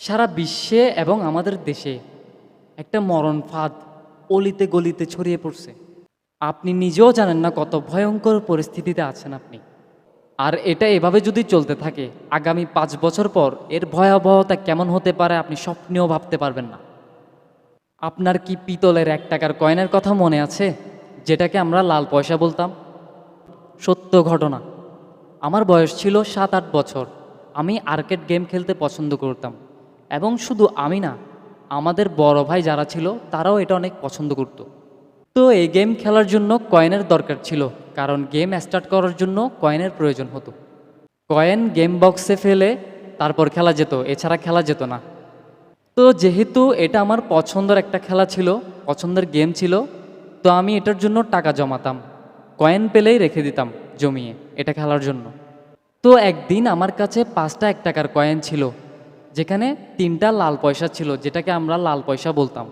সারা বিশ্বে এবং আমাদের দেশে একটা মরণ ফাঁদ অলিতে গলিতে ছড়িয়ে পড়ছে। আপনি নিজেও জানেন না কত ভয়ঙ্কর পরিস্থিতিতে আছেন আপনি। আর এটা এভাবে যদি চলতে থাকে, আগামী পাঁচ বছর পর এর ভয়াবহতা কেমন হতে পারে আপনি স্বপ্নেও ভাবতে পারবেন না। আপনার কি পিতলের এক টাকার কয়েনের কথা মনে আছে, যেটাকে আমরা লাল পয়সা বলতাম? সত্য ঘটনা। আমার বয়স ছিল সাত আট বছর। আমি আর্কেড গেম খেলতে পছন্দ করতাম। এবং শুধু আমি না, আমাদের বড় ভাই যারা ছিল, তারাও এটা অনেক পছন্দ করত। তো এই গেম খেলার জন্য কয়েনের দরকার ছিল, কারণ গেম স্টার্ট করার জন্য কয়েনের প্রয়োজন হতো। কয়েন গেম বক্সে ফেলে তারপর খেলা যেত, এছাড়া খেলা যেত না। তো যেহেতু এটা আমার পছন্দের একটা খেলা ছিল, পছন্দের গেম ছিল, তো আমি এটার জন্য টাকা জমাতাম। কয়েন পেলেই রেখে দিতাম জমিয়ে, এটা খেলার জন্য। তো একদিন আমার কাছে পাঁচটা এক টাকার কয়েন ছিল যেখানে তিনটা লাল পয়সা ছিল, যেটাকে আমরা লাল পয়সা বলতাম।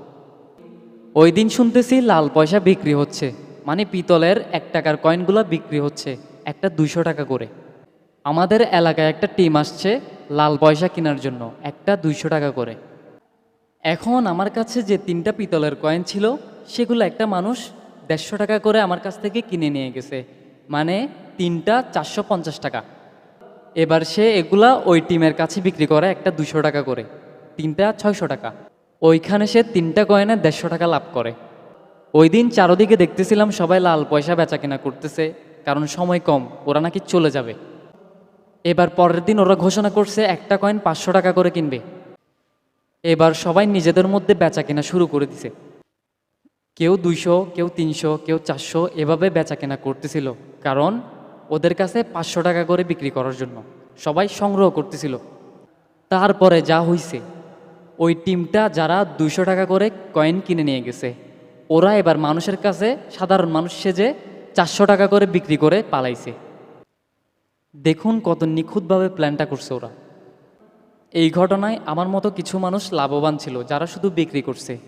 ওই দিন শুনতেছি লাল পয়সা বিক্রি হচ্ছে। মানে পিতলের এক টাকার কয়েনগুলো বিক্রি হচ্ছে, একটা দুইশো টাকা করে। আমাদের এলাকায় একটা টিম আসছে লাল পয়সা কেনার জন্য, একটা দুইশো টাকা করে। এখন আমার কাছে যে তিনটা পিতলের কয়েন ছিল, সেগুলো একটা মানুষ দেড়শো টাকা করে আমার কাছ থেকে কিনে নিয়ে গেছে। মানে তিনটা চারশো পঞ্চাশ টাকা। এবার সে এগুলা ওই টিমের কাছে বিক্রি করে একটা দুশো টাকা করে, তিনটা ছয়শো টাকা। ওইখানে সে তিনটা কয়েনে দেড়শো টাকা লাভ করে। ওই দিন চারোদিকে দেখতেছিলাম সবাই লাল পয়সা বেচা কেনা করতেছে, কারণ সময় কম, ওরা নাকি চলে যাবে। এবার পরের দিন ওরা ঘোষণা করছে একটা কয়েন পাঁচশো টাকা করে কিনবে। এবার সবাই নিজেদের মধ্যে বেচা কেনা শুরু করে দিছে। কেউ দুইশো, কেউ তিনশো, কেউ চারশো, এভাবে বেচা কেনা করতেছিল, কারণ ওদের কাছে পাঁচশো টাকা করে বিক্রি করার জন্য। সবাই সংগ্রহ করতেছিল। তারপরে যা হইছে, ওই টিমটা যারা দুইশো টাকা করে কয়েন কিনে নিয়ে গেছে, ওরা এবার মানুষের কাছে, সাধারণ মানুষ সেজে চারশো টাকা করে বিক্রি করে পালাইছে। দেখুন কত নিখুঁতভাবে প্ল্যানটা করছে ওরা। এই ঘটনায় আমার মতো কিছু মানুষ লাভবান ছিল যারা শুধু বিক্রি করছে।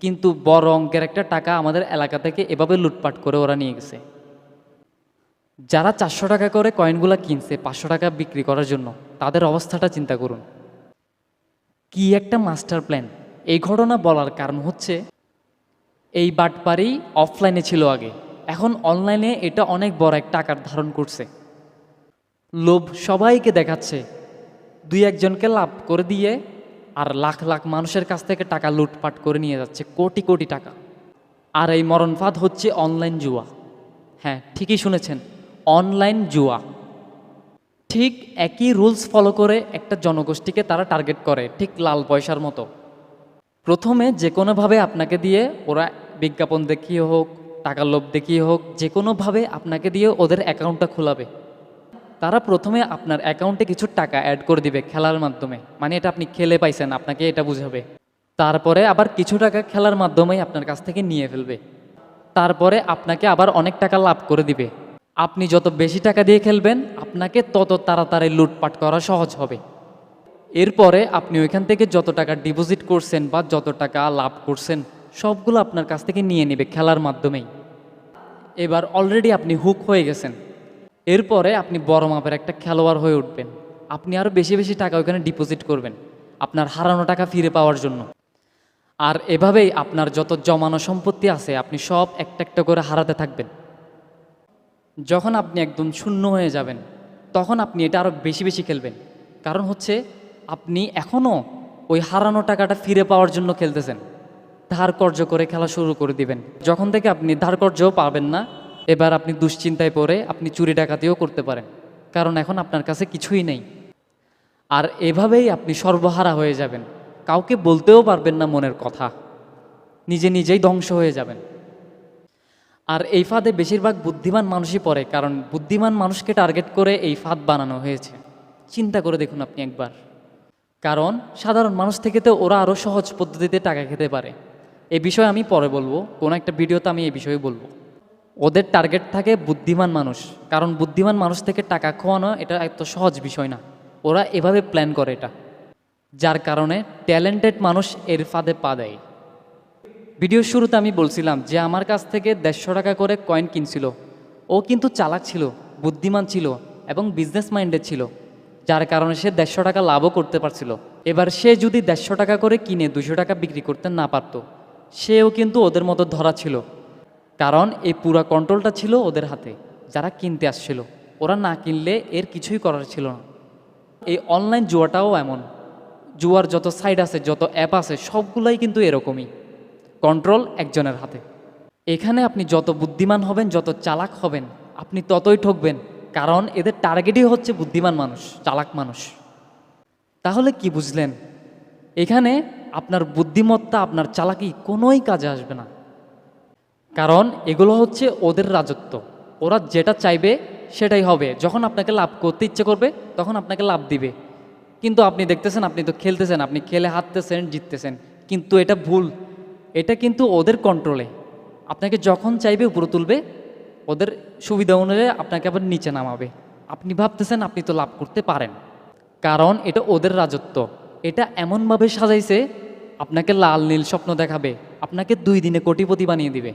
কিন্তু বড় অঙ্কের একটা টাকা আমাদের এলাকা থেকে এভাবে লুটপাট করে ওরা নিয়ে গেছে। যারা চারশো টাকা করে কয়েনগুলো কিনছে, পাঁচশো টাকা বিক্রি করার জন্য, তাদের অবস্থাটা চিন্তা করুন। কি একটা মাস্টার প্ল্যান। এই ঘটনা বলার কারণ হচ্ছে, এই বাটপারি অফলাইনে ছিল আগে। এখন অনলাইনে এটা অনেক বড় একটা আকার ধারণ করছে। লোভ সবাইকে দেখাচ্ছে। দুই একজনকে লাভ করে দিয়ে আর লাখ লাখ মানুষের কাছ থেকে টাকা লুটপাট করে নিয়ে যাচ্ছে, কোটি কোটি টাকা। আর এই মরণফাদ হচ্ছে অনলাইন জুয়া। হ্যাঁ ঠিকই শুনেছেন। অনলাইন জুয়া। ঠিক একই রুলস ফলো করে একটা জনগোষ্ঠীকে তারা টার্গেট করে, ঠিক লাল পয়সার মতো। প্রথমে যে কোনোভাবে আপনাকে দিয়ে ওরা বিজ্ঞাপন দেখিয়ে হোক, টাকার লোভ দেখিয়ে হোক যে কোনোভাবে আপনাকে দিয়ে ওদের অ্যাকাউন্টটা খোলাবে। তারা প্রথমে আপনার অ্যাকাউন্টে কিছু টাকা অ্যাড করে দিবে খেলার মাধ্যমে। মানে এটা আপনি খেলে পাইছেন, আপনাকে এটা বুঝাবে। তারপরে আবার কিছু টাকা খেলার মাধ্যমেই আপনার কাছ থেকে নিয়ে ফেলবে। তারপরে আপনাকে আবার অনেক টাকা লাভ করে দিবে। আপনি যত বেশি টাকা দিয়ে খেলবেন, আপনাকে তত তাড়াতাড়ি লুটপাট করা সহজ হবে। এরপরে আপনি ওইখান থেকে যত টাকা ডিপোজিট করছেন বা যত টাকা লাভ করছেন, সবগুলো আপনার কাছ থেকে নিয়ে নেবে খেলার মাধ্যমেই। এবার অলরেডি আপনি হুক হয়ে গেছেন। এরপরে আপনি বড় মাপের একটা খেলোয়াড় হয়ে উঠবেন। আপনি আরও বেশি বেশি টাকা ওইখানে ডিপোজিট করবেন, আপনার হারানো টাকা ফিরে পাওয়ার জন্য। আর এভাবেই আপনার যত জমানো সম্পত্তি আছে, আপনি সব একটা একটা করে হারাতে থাকবেন। যখন আপনি একদম শূন্য হয়ে যাবেন, তখন আপনি এটা আরও বেশি বেশি খেলবেন। কারণ হচ্ছে, আপনি এখনও ওই হারানো টাকাটা ফিরে পাওয়ার জন্য খেলতেছেন। ধার কর্য করে খেলা শুরু করে দিবেন। যখন থেকে আপনি ধার কর্যও পাবেন না, এবার আপনি দুশ্চিন্তায় পড়ে আপনি চুরি ডাকাতিও করতে পারেন। কারণ এখন আপনার কাছে কিছুই নেই। আর এভাবেই আপনি সর্বহারা হয়ে যাবেন। কাউকে বলতেও পারবেন না মনের কথা। নিজে নিজেই ধ্বংস হয়ে যাবেন। আর এই ফাঁদে বেশিরভাগ বুদ্ধিমান মানুষই পড়ে, কারণ বুদ্ধিমান মানুষকে টার্গেট করে এই ফাঁদ বানানো হয়েছে। চিন্তা করে দেখুন আপনি একবার। কারণ সাধারণ মানুষ থেকে তো ওরা আরও সহজ পদ্ধতিতে টাকা খেতে পারে। এ বিষয়ে আমি পরে বলব, কোনো একটা ভিডিওতে আমি এই বিষয়ে বলব। ওদের টার্গেট থাকে বুদ্ধিমান মানুষ, কারণ বুদ্ধিমান মানুষ থেকে টাকা খোয়ানো এটা এত সহজ বিষয় না। ওরা এভাবে প্ল্যান করে এটা। যার কারণে ট্যালেন্টেড মানুষ এর ফাঁদে পা দেয়। ভিডিওর শুরুতে আমি বলছিলাম যে আমার কাছ থেকে দেড়শো টাকা করে কয়েন কিনছিল। ও কিন্তু চালাক ছিল, বুদ্ধিমান ছিল এবং বিজনেস মাইন্ডেড ছিল, যার কারণে সে দেড়শো টাকা লাভও করতে পারছিল। এবার সে যদি দেড়শো টাকা করে কিনে দুশো টাকা বিক্রি করতে না পারতো, সেও কিন্তু ওদের মতো ধরা ছিল। কারণ এই পুরা কন্ট্রোলটা ছিল ওদের হাতে, যারা কিনতে আসছিল। ওরা না কিনলে এর কিছুই করার ছিল না। এই অনলাইন জুয়াটাও এমন। জুয়ার যত সাইট আছে, যত অ্যাপ আছে, সবগুলাই কিন্তু এরকমই। কন্ট্রোল একজনের হাতে। এখানে আপনি যত বুদ্ধিমান হবেন, যত চালাক হবেন, আপনি ততই ঠকবেন, কারণ এদের টার্গেটই হচ্ছে বুদ্ধিমান মানুষ, চালাক মানুষ। তাহলে কি বুঝলেন? এখানে আপনার বুদ্ধিমত্তা, আপনার চালাকি কোনোই কাজে আসবে না। কারণ এগুলো হচ্ছে ওদের রাজত্ব। ওরা যেটা চাইবে, সেটাই হবে। যখন আপনাকে লাভ করতে ইচ্ছে করবে, তখন আপনাকে লাভ দিবে। কিন্তু আপনি দেখতেছেন, আপনি তো খেলতেছেন, আপনি খেলে হারতেছেন, জিততেছেন। কিন্তু এটা ভুল। এটা কিন্তু ওদের কন্ট্রোলে আপনাকে যখন চাইবে উপরে তুলবে, ওদের সুবিধা অনুযায়ী আপনাকে আবার নিচে নামাবে। আপনি ভাবতেছেন আপনি তো লাভ করতে পারেন। কারণ এটা ওদের রাজত্ব। এটা এমনভাবে সাজাইছে, আপনাকে লাল নীল স্বপ্ন দেখাবে, আপনাকে দুই দিনে কোটিপতি বানিয়ে দিবে।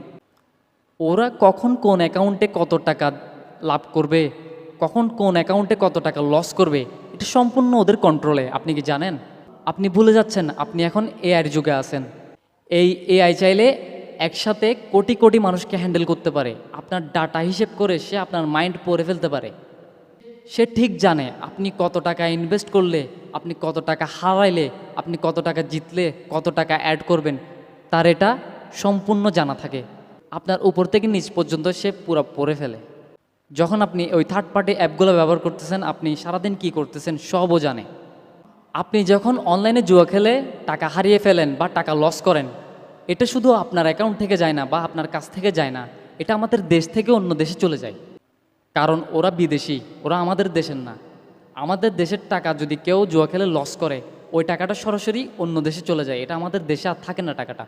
ওরা কখন কোন অ্যাকাউন্টে কত টাকা লাভ করবে, কখন কোন অ্যাকাউন্টে কত টাকা লস করবে, এটা সম্পূর্ণ ওদের কন্ট্রোলে আপনি কি জানেন? আপনি ভুলে যাচ্ছেন, আপনি এখন এআইয়ের যুগে আছেন। এই এআই চাইলে একসাথে কোটি কোটি মানুষকে হ্যান্ডেল করতে পারে। আপনার ডাটা হিসেব করে সে আপনার মাইন্ড পড়ে ফেলতে পারে। সে ঠিক জানে আপনি কত টাকা ইনভেস্ট করলে, আপনি কত টাকা হারাইলে, আপনি কত টাকা জিতলে, কত টাকা অ্যাড করবেন, তার এটা সম্পূর্ণ জানা থাকে। আপনার উপর থেকে নিচ পর্যন্ত সে পুরো পড়ে ফেলে। যখন আপনি ওই থার্ড পার্টি অ্যাপগুলো ব্যবহার করতেছেন, আপনি সারাদিন কি করতেছেন সবও জানে। আপনি যখন অনলাইনে জুয়া খেলে, টাকা হারিয়ে ফেলেন বা টাকা লস করেন, এটা শুধু আপনার অ্যাকাউন্ট থেকে যায় না বা আপনার কাছ থেকে যায় না, এটা আমাদের দেশ থেকে অন্য দেশে চলে যায়। কারণ ওরা বিদেশি, ওরা আমাদের দেশের না। আমাদের দেশের টাকা যদি কেউ জুয়া খেলে লস করে, ওই টাকাটা সরাসরি অন্য দেশে চলে যায়। এটা আমাদের দেশে আর থাকে না টাকাটা।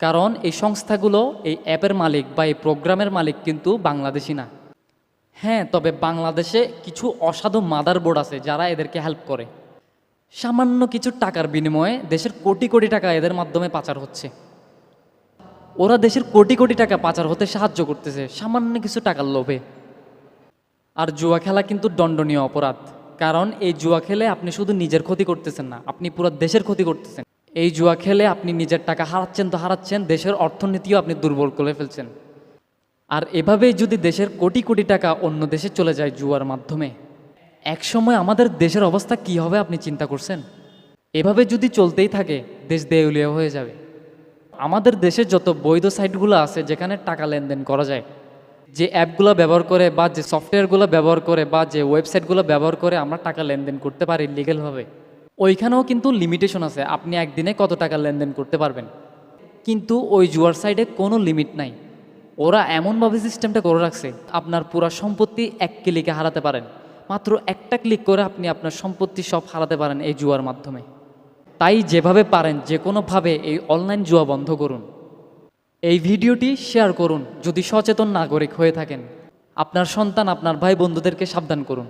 কারণ এই সংস্থাগুলো, এই অ্যাপের মালিক বা এই প্রোগ্রামের মালিক কিন্তু বাংলাদেশি না। হ্যাঁ তবে বাংলাদেশে কিছু অসাধু মাদার বোর্ড আছে যারা এদেরকে হেল্প করে। সামান্য কিছু টাকার বিনিময়ে দেশের কোটি কোটি টাকা এদের মাধ্যমে পাচার হচ্ছে। ওরা দেশের কোটি কোটি টাকা পাচার হতে সাহায্য করতেছে, সামান্য কিছু টাকার লোভে। আর জুয়া খেলা কিন্তু দণ্ডনীয় অপরাধ, কারণ এই জুয়া খেলে আপনি শুধু নিজের ক্ষতি করতেছেন না, আপনি পুরো দেশের ক্ষতি করতেছেন। এই জুয়া খেলে আপনি নিজের টাকা হারাচ্ছেন তো হারাচ্ছেন, দেশের অর্থনীতিও আপনি দুর্বল করে ফেলছেন। আর এভাবেই যদি দেশের কোটি কোটি টাকা অন্য দেশে চলে যায় জুয়ার মাধ্যমে একসময় আমাদের দেশের অবস্থা কি হবে আপনি চিন্তা করছেন? এভাবে যদি চলতেই থাকে, দেশ দেউলিয়া হয়ে যাবে। আমাদের দেশে যত বৈধ সাইটগুলো আছে, যেখানে টাকা লেনদেন করা যায়, যে অ্যাপগুলো ব্যবহার করে বা যে সফটওয়্যারগুলো ব্যবহার করে বা যে ওয়েবসাইটগুলো ব্যবহার করে আমরা টাকা লেনদেন করতে পারি লিগেলভাবে ওইখানেও কিন্তু লিমিটেশন আছে, আপনি একদিনে কত টাকা লেনদেন করতে পারবেন। কিন্তু ওই জুয়ার সাইডে কোনো লিমিট নাই। ওরা এমনভাবে সিস্টেমটা করে রাখছে, আপনার পুরা সম্পত্তি এক ক্লিকে হারাতে পারেন। মাত্র একটা ক্লিক করে আপনি আপনার সম্পত্তি সব হারাতে পারেন এই জুয়ার মাধ্যমে। তাই যেভাবে পারেন যে কোনোভাবে এই অনলাইন জুয়া বন্ধ করুন। এই ভিডিওটি শেয়ার করুন, যদি সচেতন নাগরিক হয়ে থাকেন। আপনার সন্তান, আপনার ভাই বন্ধুদেরকে সাবধান করুন।